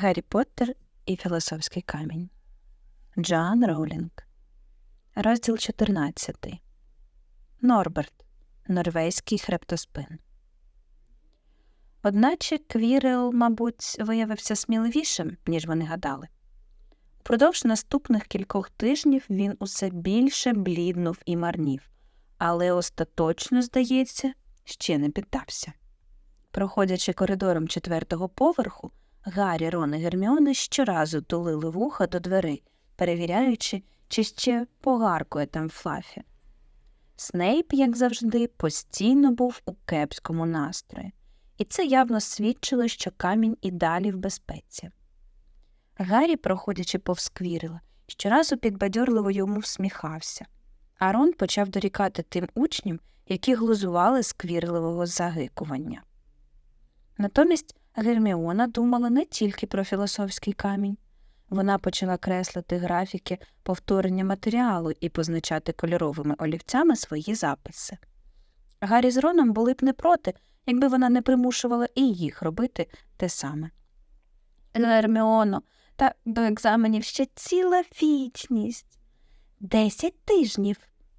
Гаррі Поттер і Філософський камінь. Джоан Роулінг. Розділ 14. Норберт. Норвезький хребтоспин. Одначе Квірел, мабуть, виявився сміливішим, ніж вони гадали. Впродовж наступних кількох тижнів він усе більше бліднув і марнів, але остаточно, здається, ще не піддався. Проходячи коридором четвертого поверху, Гаррі, Рон і Герміони щоразу тулили вуха до дверей, перевіряючи, чи ще погаркує там Флафі. Снейп, як завжди, постійно був у кепському настрої, і це явно свідчило, що камінь і далі в безпеці. Гаррі, проходячи повз Квірила, щоразу підбадьорливо йому всміхався, а Рон почав дорікати тим учням, які глузували з квірливого загикування. Натомість Герміона думала не тільки про філософський камінь. Вона почала креслити графіки повторення матеріалу і позначати кольоровими олівцями свої записи. Гаррі з Роном були б не проти, якби вона не примушувала і їх робити те саме. Герміоно, та до екзаменів ще ціла вічність. Десять тижнів,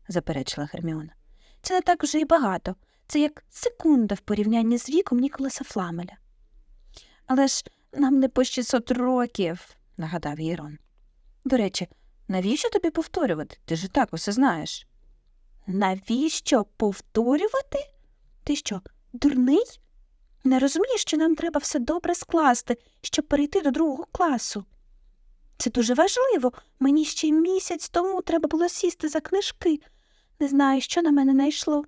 заперечила Герміона. Це не так вже й багато. Це як секунда в порівнянні з віком Ніколаса Фламеля. Але ж нам не по 600 років, нагадав їй Рон. До речі, навіщо тобі повторювати? Ти ж так усе знаєш. Навіщо повторювати? Ти що, дурний? Не розумієш, що нам треба все добре скласти, щоб перейти до другого класу. Це дуже важливо. Мені ще місяць тому треба було сісти за книжки. Не знаю, що на мене найшло.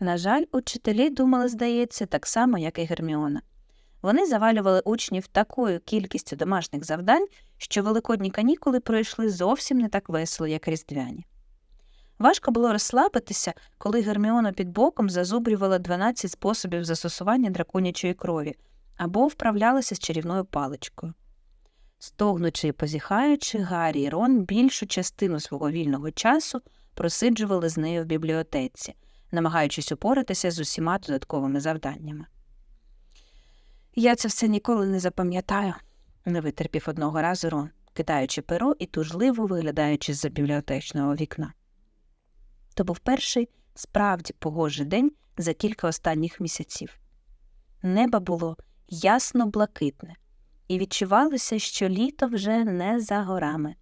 На жаль, учителі думали, здається, так само, як і Герміона. Вони завалювали учнів такою кількістю домашніх завдань, що великодні канікули пройшли зовсім не так весело, як різдвяні. Важко було розслабитися, коли Герміона під боком зазубрювала 12 способів застосування драконячої крові або вправлялася з чарівною паличкою. Стогнучи і позіхаючи, Гаррі і Рон більшу частину свого вільного часу просиджували з нею в бібліотеці, намагаючись упоратися з усіма додатковими завданнями. Я це все ніколи не запам'ятаю, не витерпів одного разу Рон, кидаючи перо і тужливо виглядаючи з за бібліотечного вікна. То був перший справді погожий день за кілька останніх місяців. Небо було ясно блакитне, і відчувалося, що літо вже не за горами.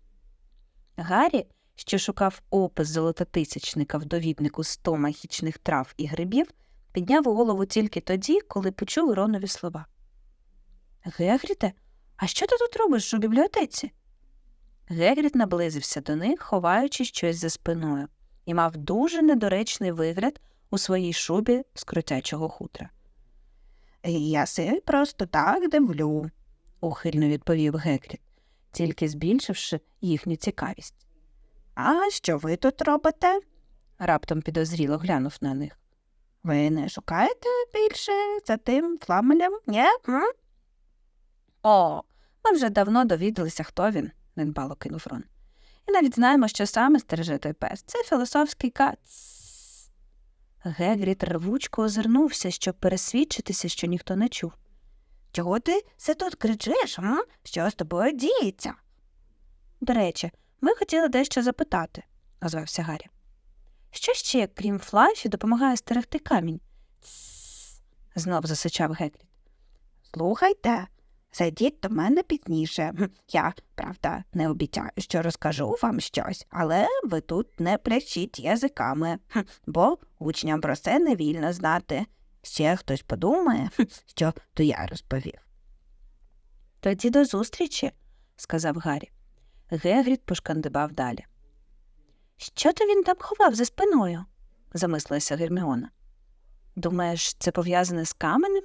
Гаррі, що шукав опис золототисячника в довіднику сто магічних трав і грибів, підняв голову тільки тоді, коли почув Ронові слова. Гегріте, а що ти тут робиш у бібліотеці? Гегріт наблизився до них, ховаючи щось за спиною, і мав дуже недоречний вигляд у своїй шубі з крутячого хутра. Я се просто так дивлю, ухильно відповів Гегріт, тільки збільшивши їхню цікавість. А що ви тут робите? раптом підозріло глянув на них. Ви не шукаєте більше за тим фламелем, ні? О, ми вже давно довідалися, хто він, недбало кинув Рон. І навіть знаємо, що саме стереже той пес. Це філософський кац. Гегріт рвучко озирнувся, щоб пересвідчитися, що ніхто не чув. Чого ти все тут кричиш? М? Що з тобою діється? До речі, ми хотіли дещо запитати, озвався Гаррі. Що ще, крім Флафі, допомагає стерегти камінь? Знов засичав Гегріт. Слухайте, зайдіть до мене пізніше. Я, правда, не обіцяю, що розкажу вам щось, але ви тут не плящіть язиками, бо учням про це не вільно знати. Ще хтось подумає, що то я розповів. Тоді до зустрічі, сказав Гаррі. Гегріт пошкандибав далі. Що то він там ховав за спиною? замислилася Герміона. Думаєш, це пов'язане з каменем?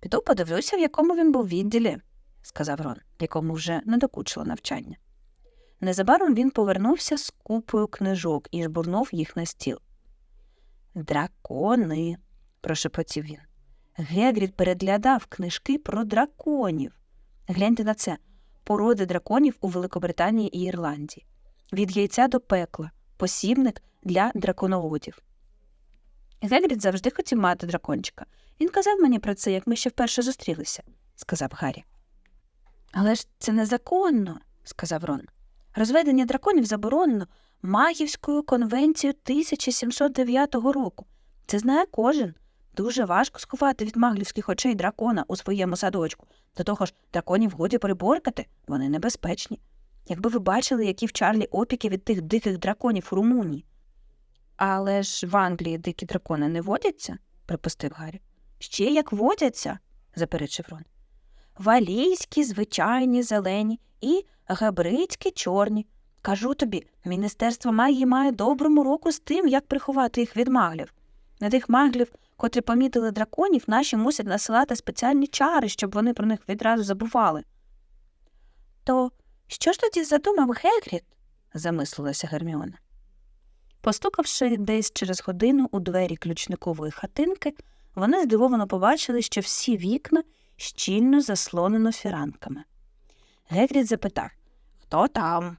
Піду подивлюся, в якому він був відділі, сказав Рон, якому вже не докучило навчання. Незабаром він повернувся з купою книжок і жбурнув їх на стіл. Дракони, прошепотів він. Гегрід переглядав книжки про драконів. Гляньте на це породи драконів у Великобританії і Ірландії. Від яйця до пекла, посібник для драконоводів. Гегрід завжди хотів мати дракончика. Він казав мені про це, як ми ще вперше зустрілися. сказав Гаррі. Але ж це незаконно, сказав Рон. Розведення драконів заборонено Магівською конвенцією 1709 року. Це знає кожен. Дуже важко сховати від маглівських очей дракона у своєму садочку. До того ж, драконів годі переборкати, вони небезпечні. Якби ви бачили, які в Чарлі опіки від тих диких драконів у Румунії. Але ж в Англії дикі дракони не водяться, припустив Гаррі. Ще як водяться, заперечив Рон. Валійські, звичайні, зелені і габрицькі чорні. Кажу тобі, міністерство магії має добру мороку з тим, як приховати їх від маглів. На тих маглів, котрі помітили драконів, наші мусять насилати спеціальні чари, щоб вони про них відразу забували. То що ж тоді задумав Гегріт? замислилася Герміона. Постукавши десь через годину у двері ключникової хатинки, вони здивовано побачили, що всі вікна щільно заслонено фіранками. Гегріт запитав Хто там?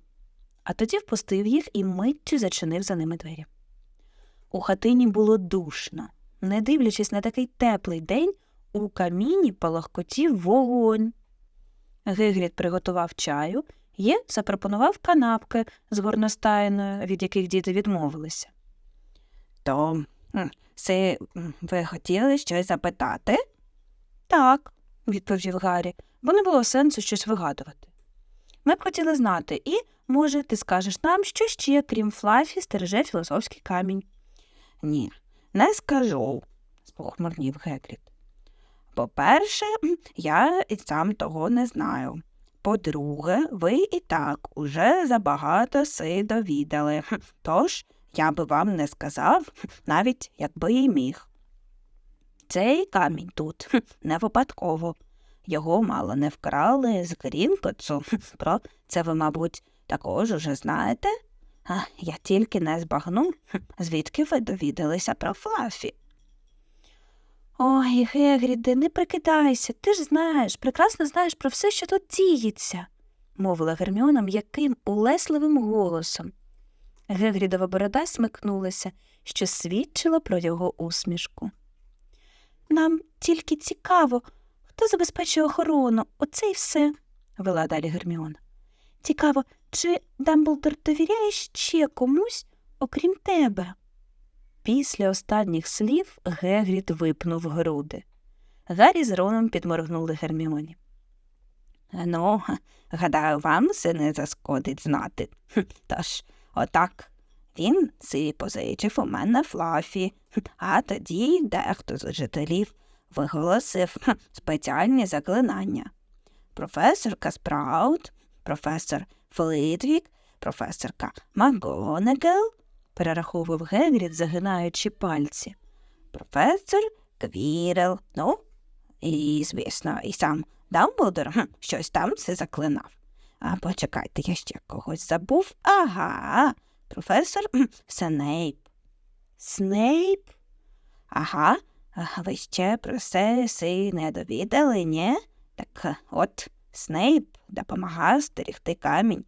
А тоді впустив їх і миттю зачинив за ними двері. У хатині було душно. Не дивлячись на такий теплий день, у каміні палахкотів вогонь. Гигріт приготував чаю і запропонував канапки з горностайною, від яких діти відмовилися. То це ви хотіли щось запитати? Так, відповів Гаррі, бо не було сенсу щось вигадувати. Ми б хотіли знати, і, може, ти скажеш нам, що ще, крім Флафі, стереже філософський камінь. Ні, не скажу, спохмурнів Гекліт. По-перше, я і сам того не знаю. По-друге, ви і так уже забагато си довідали. Тож я би вам не сказав, навіть якби і міг. Цей камінь тут не випадково. Його мало не вкрали з Грінкотсу. Хм, Про це ви, мабуть, також уже знаєте? А я тільки не збагну, звідки ви довідалися про Флафі. Ой, Гегріде, не прикидайся, ти ж знаєш, прекрасно знаєш про все, що тут діється, мовила Герміона м'яким, улесливим голосом. Гегрідова борода смикнулася, що свідчила про його усмішку. Нам тільки цікаво, хто забезпечує охорону, оце й все, вела далі Герміона. Цікаво, чи Дамблдор довіряє ще комусь, окрім тебе? Після останніх слів Гегріт випнув груди. Гаррі з Роном підморгнули Герміоні. Ну, гадаю, вам це не заскодить знати. Тож, отак, він си позичив у мене Флафі, а тоді дехто з жителів виголосив спеціальні заклинання. Професорка Спраут, професор Флитвік, професорка МакГонагал, перераховував Гегріт, загинаючи пальці. Професор Квірел, ну, і, звісно, і сам Дамблдор хм, щось там все заклинав. А почекайте, я ще когось забув. Ага, професор хм, Снейп. Снейп? Ага, а ви ще про це си не довідали, ні? Так е, от Снейп допомагає стерігти камінь.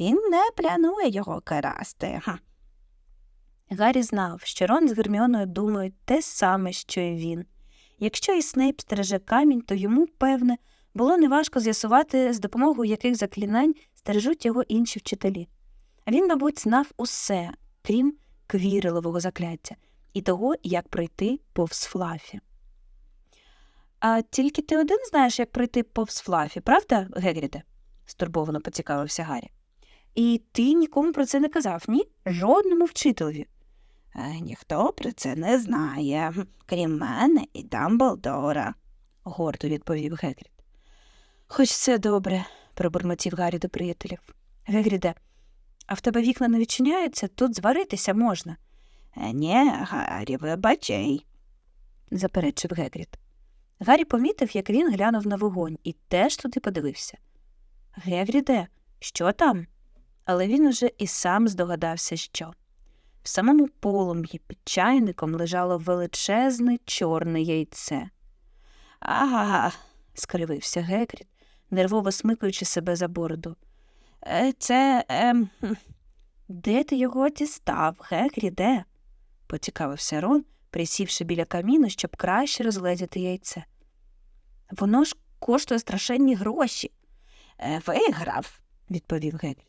Він не планує його красти. Хм. Гаррі знав, що Рон з Герміоною думають те саме, що й він. Якщо і Снейп стереже камінь, то йому, певне, було неважко з'ясувати, з допомогою яких заклинань стережуть його інші вчителі. А він, мабуть, знав усе, крім квірелового закляття і того, як пройти повз Флафі. А тільки ти один знаєш, як пройти повз Флафі, правда, Гегріде? стурбовано поцікавився Гаррі. І ти нікому про це не казав, ні? Жодному вчителеві. Е, ніхто про це не знає, крім мене і Дамблдора, гордо відповів Гегрід. Хоч це добре, пробурмотів Гаррі до приятелів. Гегріде, а в тебе вікна не відчиняються, тут зваритися можна. «Е, Ні, Гаррі, вибачай, заперечив Гегрід. Гаррі помітив, як він глянув на вогонь, і теж туди подивився. Гегріде, що там? Але він уже і сам здогадався, що. В самому полум'ї під чайником лежало величезне чорне яйце. Ага, скривився Гекріт, нервово смикаючи себе за бороду. «Е, Це. хм, де ти його дістав, Гекріде? поцікавився Рон, присівши біля каміну, щоб краще розгледіти яйце. Воно ж коштує страшенні гроші. Е, Виграв, відповів Гегрід.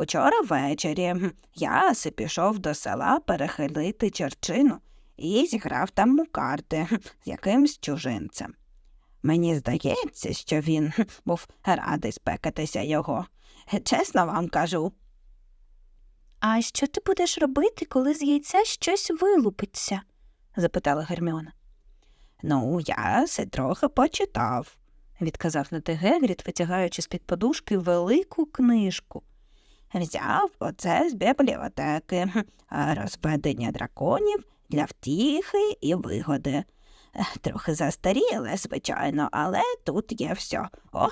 Учора ввечері м, я пішов до села перехилити черчину і зіграв там у карти з якимсь чужинцем. Мені здається, що він був радий спекатися його. Чесно вам кажу, А що ти будеш робити, коли з яйця щось вилупиться? запитала Герміона. ну, я се трохи почитав. Відказав на те Гегрід, витягаючи з-під подушки велику книжку. Взяв оце з бібліотеки розведення драконів для втіхи і вигоди. Трохи застаріле, звичайно, але тут є все. О,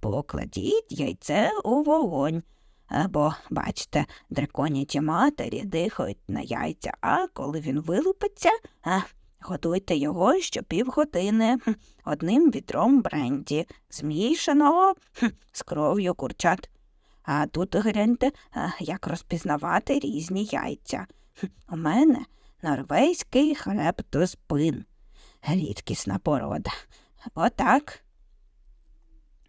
покладіть яйце у вогонь. Бо, бачите, драконячі матері дихають на яйця, а коли він вилупиться, готуйте його щопівгодини хм, одним відром бренді, змішаного з кров'ю курчат. А тут гляньте, як розпізнавати різні яйця. У мене норвезький хребтоспин. Рідкісна порода. Отак.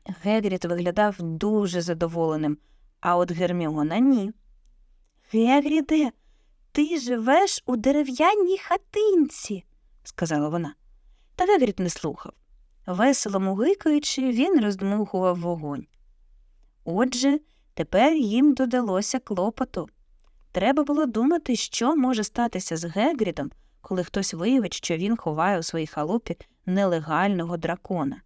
Гегрід виглядав дуже задоволеним, а от Герміона ні. Гегріде, ти живеш у дерев'яній хатинці, сказала вона. Та Гегрід не слухав. Весело мугикаючи, він роздмухував вогонь. Отже, тепер їм додалося клопоту. Треба було думати, що може статися з Гегрідом, коли хтось виявить, що він ховає у своїй халупі нелегального дракона.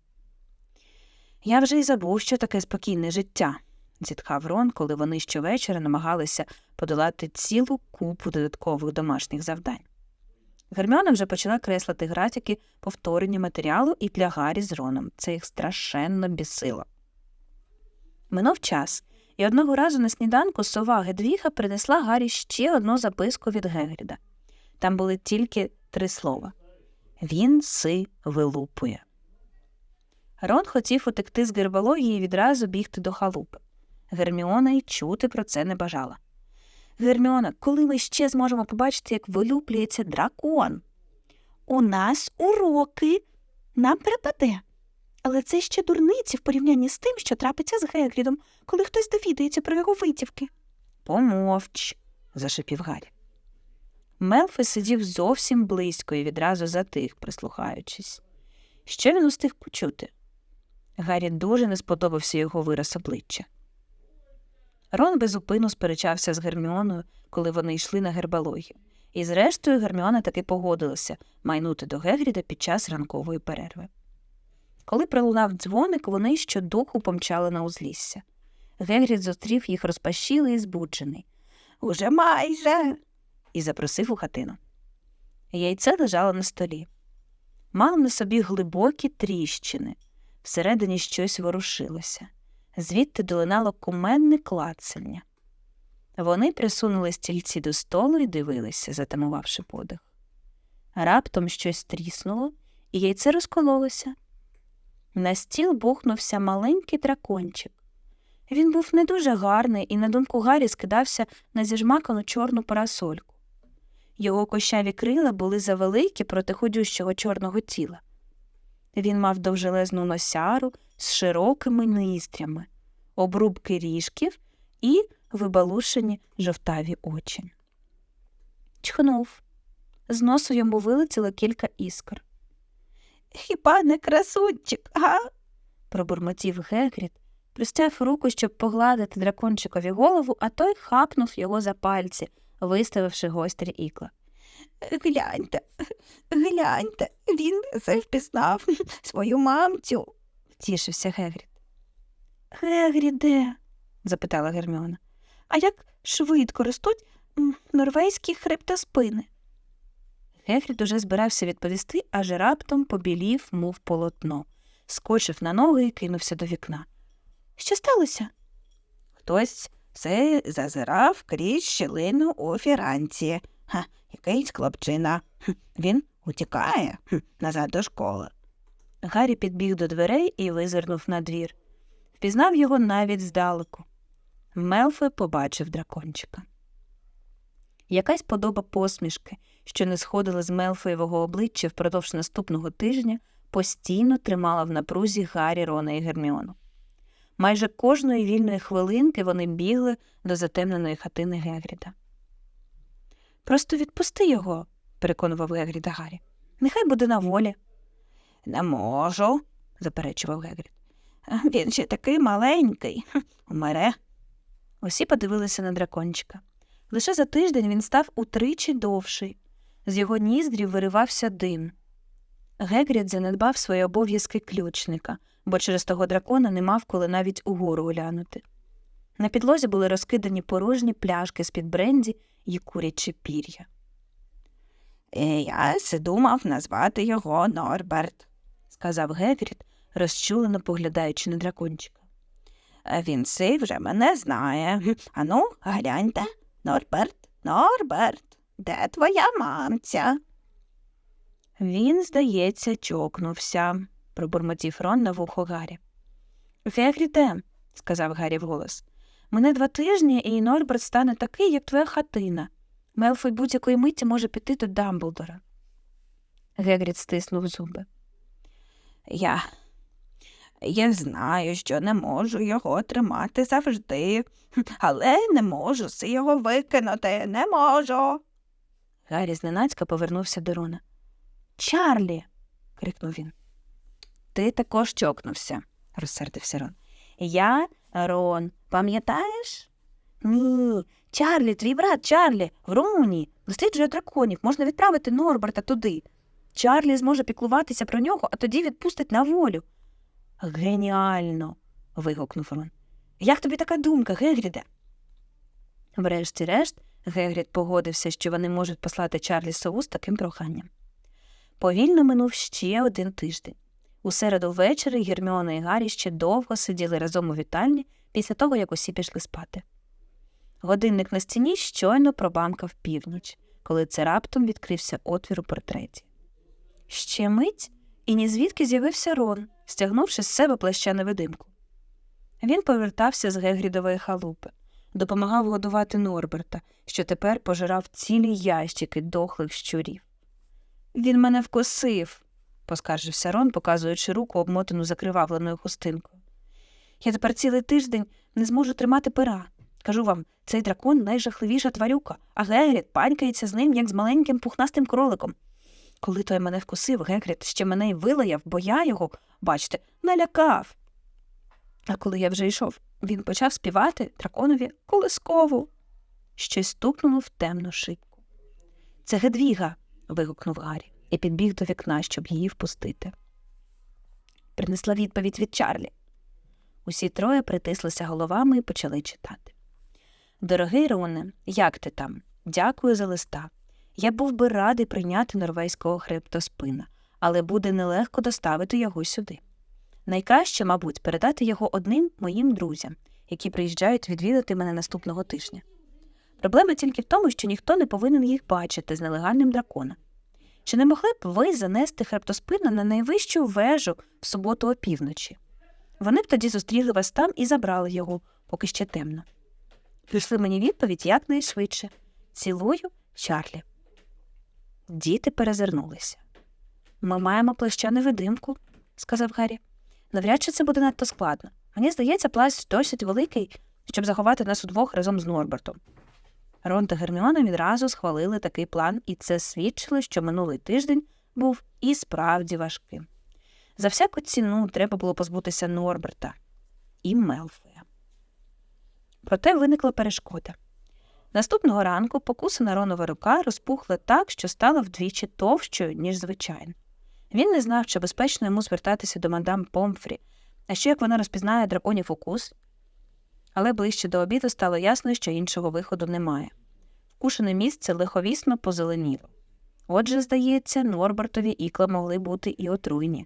Я вже й забув, що таке спокійне життя, зітхав Рон, коли вони щовечора намагалися подолати цілу купу додаткових домашніх завдань. Герміона вже почала креслити графіки повторення матеріалу і для Гаррі з Роном. Це їх страшенно бісило. Минув час, і одного разу на сніданку сова Гедвіга принесла Гаррі ще одну записку від Гегріда. Там були тільки три слова Він си вилупує. Рон хотів утекти з гербології і відразу бігти до халупи. Герміона й чути про це не бажала. Герміона, коли ми ще зможемо побачити, як вилуплюється дракон? У нас уроки. Нам припаде. Але це ще дурниці в порівнянні з тим, що трапиться з Гегрідом, коли хтось довідається про його витівки. Помовч, зашипів Гаррі. Мелфи сидів зовсім близько і відразу затих, прислухаючись. Що він устиг почути? Гаррі дуже не сподобався його вираз обличчя. Рон безупину сперечався з Герміоною, коли вони йшли на гербалогію, і зрештою Герміона таки погодилася майнути до Гегріда під час ранкової перерви. Коли пролунав дзвоник, вони щодуху помчали на узлісся. Гегрід зустрів їх розпашілий і збуджений. Уже майже. і запросив у хатину. Яйце лежало на столі. Мало на собі глибокі тріщини, всередині щось ворушилося, звідти долинало куменне клацання. Вони присунули стільці до столу і дивилися, затамувавши подих. Раптом щось тріснуло, і яйце розкололося. На стіл бухнувся маленький дракончик. Він був не дуже гарний і, на думку Гаррі, скидався на зіжмакану чорну парасольку. Його кощаві крила були завеликі проти ходющого чорного тіла. Він мав довжелезну носяру з широкими ніздрями, обрубки ріжків і вибалушені жовтаві очі. Чхнув. З носу йому вилетіло кілька іскр. Хіба не красунчик, га? Пробурмотів Гегрід, простяв руку, щоб погладити дракончикові голову, а той хапнув його за пальці, виставивши гострі ікла. Гляньте, гляньте, він впізнав свою мамцю. Втішився Гегрід. Гегріде? запитала Герміона. А як швидко ростуть норвезькі хребтоспини? Гегрід уже збирався відповісти, аж раптом побілів, мов полотно, скочив на ноги і кинувся до вікна. Що сталося? Хтось все зазирав крізь щілину у фіранці. Ха, якийсь хлопчина. Він утікає назад до школи. Гаррі підбіг до дверей і визирнув на двір. Впізнав його навіть здалеку. Мелфи побачив дракончика. Якась подоба посмішки, що не сходила з Мелфоєвого обличчя впродовж наступного тижня, постійно тримала в напрузі Гаррі, Рона і Герміону. Майже кожної вільної хвилинки вони бігли до затемненої хатини Гегріда. Просто відпусти його, переконував Гегріда Гаррі. Нехай буде на волі. Не можу, заперечував Гегрід. Він ще такий маленький. Умере. Усі подивилися на дракончика. Лише за тиждень він став утричі довший. З його ніздрів виривався дим. Гегрід занедбав свої обов'язки ключника, бо через того дракона не мав коли навіть угору глянути. На підлозі були розкидані порожні пляшки з-під бренді й куряче пір'я. «Е, Я се думав назвати його Норберт. сказав Гегрід, розчулено поглядаючи на дракончика. Він си вже мене знає. Ану, гляньте, Норберт, Норберт, де твоя мамця? Він, здається, чокнувся, пробурмотів Рон на вухо Гаррі. Гегріде, сказав Гаррі вголос, мене два тижні, і Норберт стане такий, як твоя хатина. Мелфой будь-якої миті може піти до Дамблдора. Гегрід стиснув зуби. Я. Я знаю, що не можу його тримати завжди, але не можу його викинути, не можу. Гаррі зненацька повернувся до Рона. Чарлі. крикнув він. Ти також чокнувся, розсердився Рон. Я Рон, пам'ятаєш? Ні, Чарлі, твій брат Чарлі, в Румунії, досліджує драконів, можна відправити Норберта туди. Чарлі зможе піклуватися про нього, а тоді відпустить на волю. Геніально. вигукнув Рон. Як тобі така думка, Гегріде? Врешті-решт, Гегрід погодився, що вони можуть послати Чарлі сову з таким проханням. Повільно минув ще один тиждень. У середу ввечері Герміона і Гаррі ще довго сиділи разом у вітальні після того, як усі пішли спати. Годинник на стіні щойно пробамкав північ, коли це раптом відкрився отвір у портреті. Ще мить, і ні звідки з'явився Рон, стягнувши з себе плаща невидимку. Він повертався з Гегрідової халупи, допомагав годувати Норберта, що тепер пожирав цілі ящики дохлих щурів. Він мене вкусив, поскаржився Рон, показуючи руку, обмотану закривавленою хустинкою. Я тепер цілий тиждень не зможу тримати пера. Кажу вам, цей дракон найжахливіша тварюка, а Гегрід панькається з ним, як з маленьким пухнастим кроликом. Коли той мене вкусив, Гегрід ще мене й вилаяв, бо я його, бачите, налякав. А коли я вже йшов, він почав співати драконові колискову. Щось стукнуло в темну шибку. Це Гедвіга. вигукнув Гаррі і підбіг до вікна, щоб її впустити. Принесла відповідь від Чарлі. Усі троє притислися головами і почали читати. Дорогий Роне, як ти там? Дякую за листа. Я був би радий прийняти норвезького хребтоспина, але буде нелегко доставити його сюди. Найкраще, мабуть, передати його одним моїм друзям, які приїжджають відвідати мене наступного тижня. Проблема тільки в тому, що ніхто не повинен їх бачити з нелегальним драконом. Чи не могли б ви занести хребтоспина на найвищу вежу в суботу опівночі? Вони б тоді зустріли вас там і забрали його, поки ще темно. Прийшли мені відповідь якнайшвидше. Цілую, Чарлі. Діти перезирнулися. Ми маємо плаща невидимку, сказав Гаррі. Навряд чи це буде надто складно. Мені здається, плащ досить великий, щоб заховати нас удвох разом з Норбертом. Рон та Герміона відразу схвалили такий план, і це свідчило, що минулий тиждень був і справді важким. За всяку ціну треба було позбутися Норберта і Мелфоя. Проте виникла перешкода. Наступного ранку покусана Ронова рука розпухла так, що стала вдвічі товщою, ніж звичайно. Він не знав, чи безпечно йому звертатися до мадам Помфрі, а що як вона розпізнає драконів укус. Але ближче до обіду стало ясно, що іншого виходу немає. Вкушене місце лиховісно позеленіло. Отже, здається, Норбертові ікла могли бути і отруйні.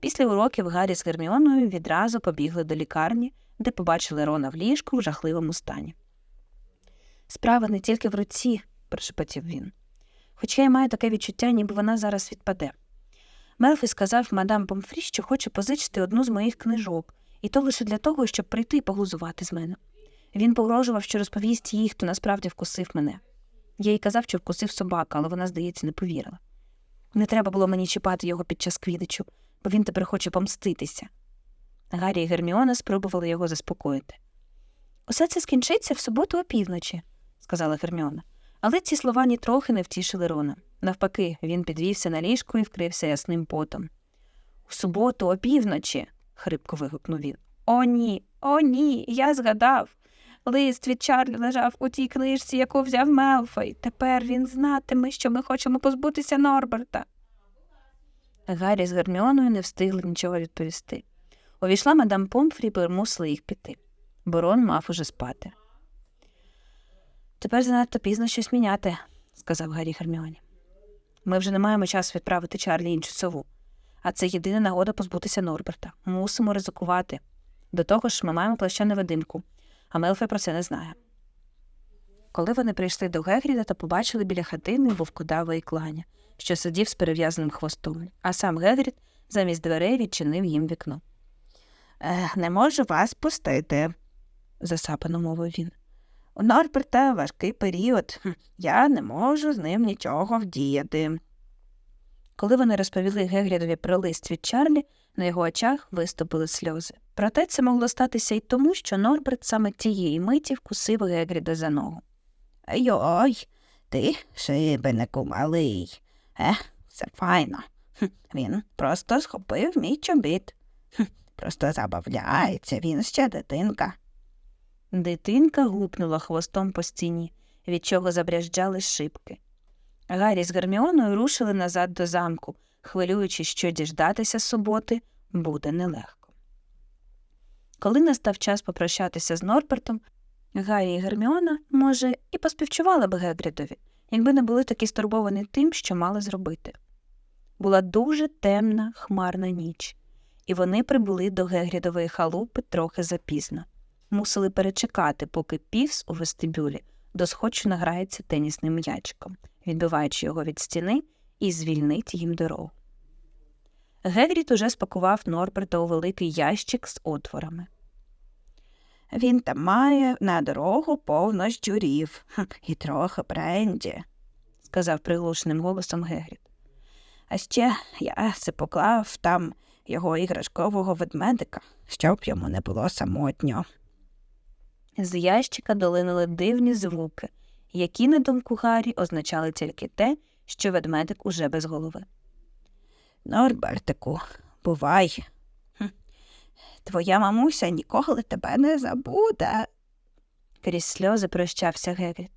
Після уроків Гаррі з Герміоною відразу побігли до лікарні, де побачили Рона в ліжку в жахливому стані. Справа не тільки в руці, прошепотів він. Хоча я маю таке відчуття, ніби вона зараз відпаде. Мелфі сказав мадам Помфрі, що хоче позичити одну з моїх книжок, і то лише для того, щоб прийти і поглузувати з мене. Він погрожував, що розповість їй, хто насправді вкусив мене. Я їй казав, що вкусив собака, але вона, здається, не повірила. Не треба було мені чіпати його під час квідичу, бо він тепер хоче помститися. Гаррі і Герміона спробували його заспокоїти. Усе це скінчиться в суботу опівночі, сказала Герміона. Але ці слова нітрохи не втішили Рона. Навпаки, він підвівся на ліжку і вкрився ясним потом. У суботу опівночі. хрипко вигукнув він. О, ні, о, ні, я згадав. Лист від Чарлі лежав у тій книжці, яку взяв Мелфой. Тепер він знатиме, що ми хочемо позбутися Норберта. Гаррі з Герміоною не встигли нічого відповісти. Увійшла мадам Помфрі і примусила їх піти. Борон мав уже спати. Тепер занадто пізно щось міняти, сказав Гаррі Герміоні. Ми вже не маємо часу відправити Чарлі іншу сову. А це єдина нагода позбутися Норберта. Мусимо ризикувати. До того ж, ми маємо плаща невидимку, а Мелфой про це не знає. Коли вони прийшли до Гегріда, то побачили біля хатини вовкодавої кланя, що сидів з перев'язаним хвостом, а сам Гегрід замість дверей відчинив їм вікно. Е, не можу вас пустити, Засапано мовив він. У Норберта важкий період. Я не можу з ним нічого вдіяти. Коли вони розповіли Гегрідові про лист від Чарлі, на його очах виступили сльози. Проте це могло статися й тому, що Норберт саме тієї миті вкусив Гегріда за ногу. Йой, ти шибенику малий. Ех, все файно. Він просто схопив мій чобіт. Просто забавляється, він ще дитинка. Дитинка гупнула хвостом по стіні, від чого забряжджали шибки. Гаррі з Герміоною рушили назад до замку, хвилюючись, що діждатися суботи буде нелегко. Коли настав час попрощатися з Норбертом, Гаррі і Герміона, може, і поспівчували б Гегрідові, якби не були такі стурбовані тим, що мали зробити. Була дуже темна, хмарна ніч, і вони прибули до Гегрідової халупи трохи запізно мусили перечекати, поки півс у вестибюлі досхочу награється тенісним м'ячиком, відбиваючи його від стіни і звільнить їм дорогу. Гегріт уже спакував Норберта у великий ящик з отворами. Він там має на дорогу повно щурів і трохи бренді. сказав приглушеним голосом Гегріт. А ще я се поклав там його іграшкового ведмедика, щоб йому не було самотньо. З ящика долинули дивні звуки, які, на думку Гаррі, означали тільки те, що ведмедик уже без голови. Норбертику, бувай. Твоя мамуся ніколи тебе не забуде. Крізь сльози прощався Гегріт.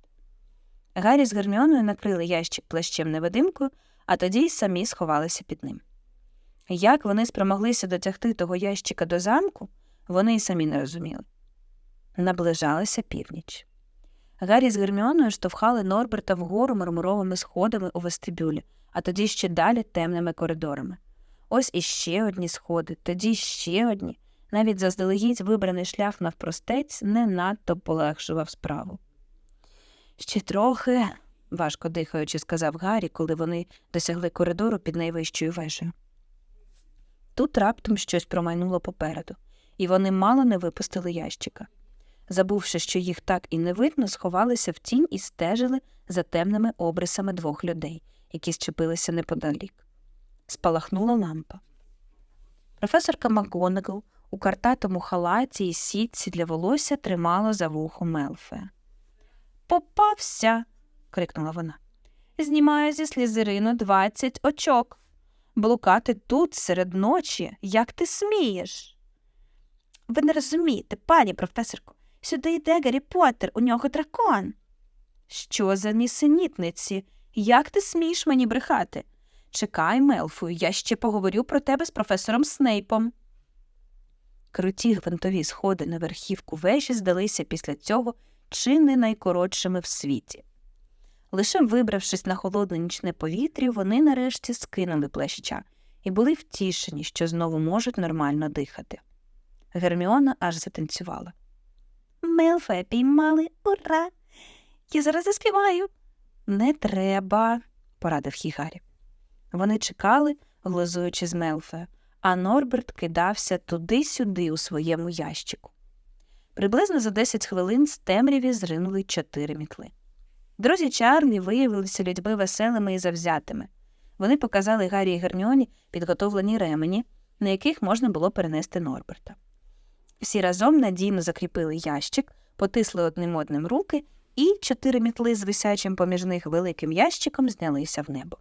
Гаррі з Герміоною накрили ящик плащем невидимкою, а тоді й самі сховалися під ним. Як вони спромоглися дотягти того ящика до замку, вони й самі не розуміли. Наближалася північ. Гаррі з Герміоною штовхали Норберта вгору мармуровими сходами у вестибюлі, а тоді ще далі темними коридорами. Ось іще одні сходи, тоді ще одні. Навіть заздалегідь вибраний шлях навпростець не надто полегшував справу. Ще трохи, важко дихаючи, сказав Гаррі, коли вони досягли коридору під найвищою вежею. Тут раптом щось промайнуло попереду, і вони мало не випустили ящика. Забувши, що їх так і не видно, сховалися в тінь і стежили за темними обрисами двох людей, які щепилися неподалік. Спалахнула лампа. Професорка МакГонагал у картатому халаті і сітці для волосся тримала за вухо Мелфея. Попався. крикнула вона. Знімаю зі слізерину двадцять очок. Блукати тут серед ночі, як ти смієш? Ви не розумієте, пані професорко, сюди йде Гаррі Поттер, у нього дракон. Що за нісенітниці? Як ти смієш мені брехати? Чекай, Мелфою, я ще поговорю про тебе з професором Снейпом. Круті гвинтові сходи на верхівку вежі здалися після цього чи не найкоротшими в світі. Лише вибравшись на холодне нічне повітря, вони нарешті скинули плаща і були втішені, що знову можуть нормально дихати. Герміона аж затанцювала. Мелфе піймали, ура! Я зараз заспіваю. Не треба, порадив їй Гаррі. Вони чекали, глузуючи з Мелфея, а Норберт кидався туди-сюди у своєму ящику. Приблизно за 10 хвилин з темряві зринули чотири мітли. Друзі Чарлі виявилися людьми веселими і завзятими. Вони показали Гаррі і Герміоні підготовлені ремені, на яких можна було перенести Норберта. Всі разом надійно закріпили ящик, потисли одним одним руки, і чотири мітли з висячим поміж них великим ящиком знялися в небо.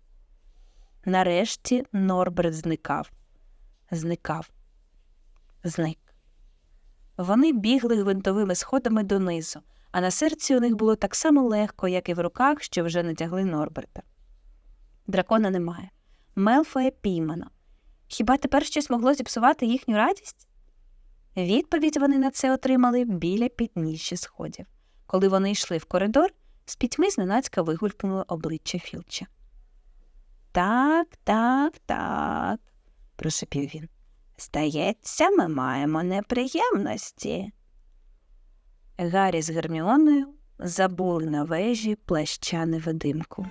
Нарешті Норберт зникав. Зникав. Зник. Вони бігли гвинтовими сходами донизу, а на серці у них було так само легко, як і в руках, що вже натягли Норберта. Дракона немає. Мелфоя піймано. Хіба тепер щось могло зіпсувати їхню радість? Відповідь вони на це отримали біля підніжжя сходів. Коли вони йшли в коридор, з пітьми зненацька вигулькнуло обличчя Філча. Так, так, так, прошепів він. Здається, ми маємо неприємності. Гаррі з Герміоною забули на вежі плаща невидимку.